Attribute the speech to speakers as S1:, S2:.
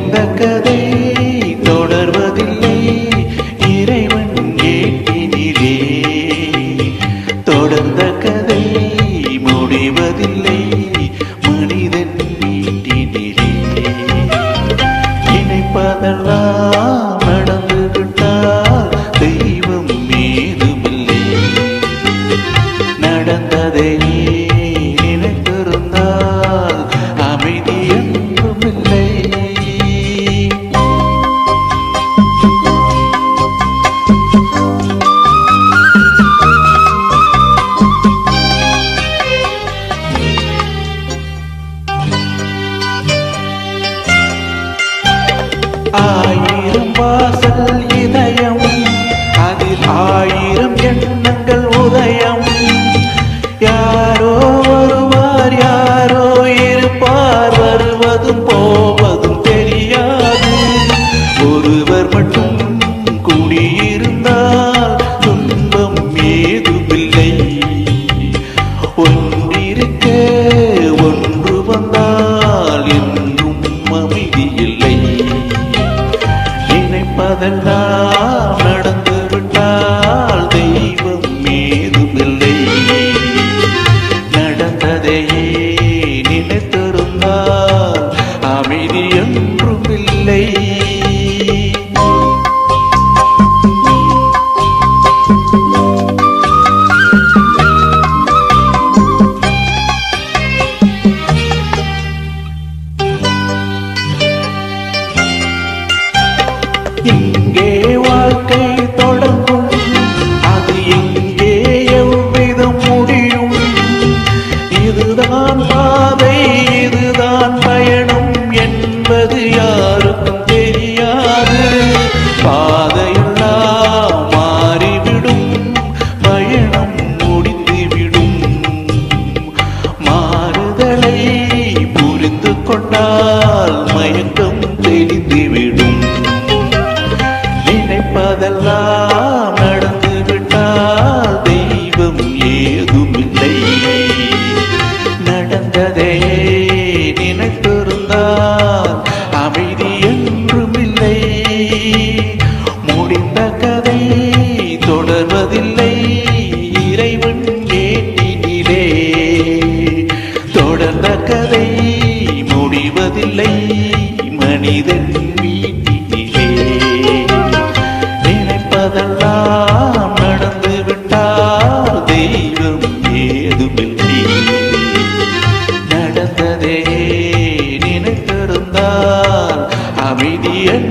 S1: இந்த கதை தொடர்வதில்லை. இறைவன் ஏட்டினிலே. தொடர்ந்த கதை முடிவதில்லை. மனிதன் நீட்டினிலே நினைப்பதெல்லாம் நடந்து விட்டால் தெய்வம் ஏதுமில்லை. நடந்ததையே ஆயிரம் வாசல் இதயம். அதில் ஆயிரம் எண்ணங்கள் உதயம். யாரோ வருவார் யாரோ இருப்பார். வருவதும் போவதும் தெரியாது. ஒருவர் மட்டும் நினைப்பதெல்லாம் நடந்து விட்டால் தெய்வம் ஏதுமில்லை. நடந்ததையே வை போவதில்லை இறைவன் ஏட்டினிலே தொடர்ந்த கதை முடிவதில்லை. மனிதன் வீட்டினிலே நினைப்பதெல்லாம் நடந்து விட்டால் தெய்வம் ஏதுமில்லை நடந்ததே நினைத்திருந்தால். அமைதியன்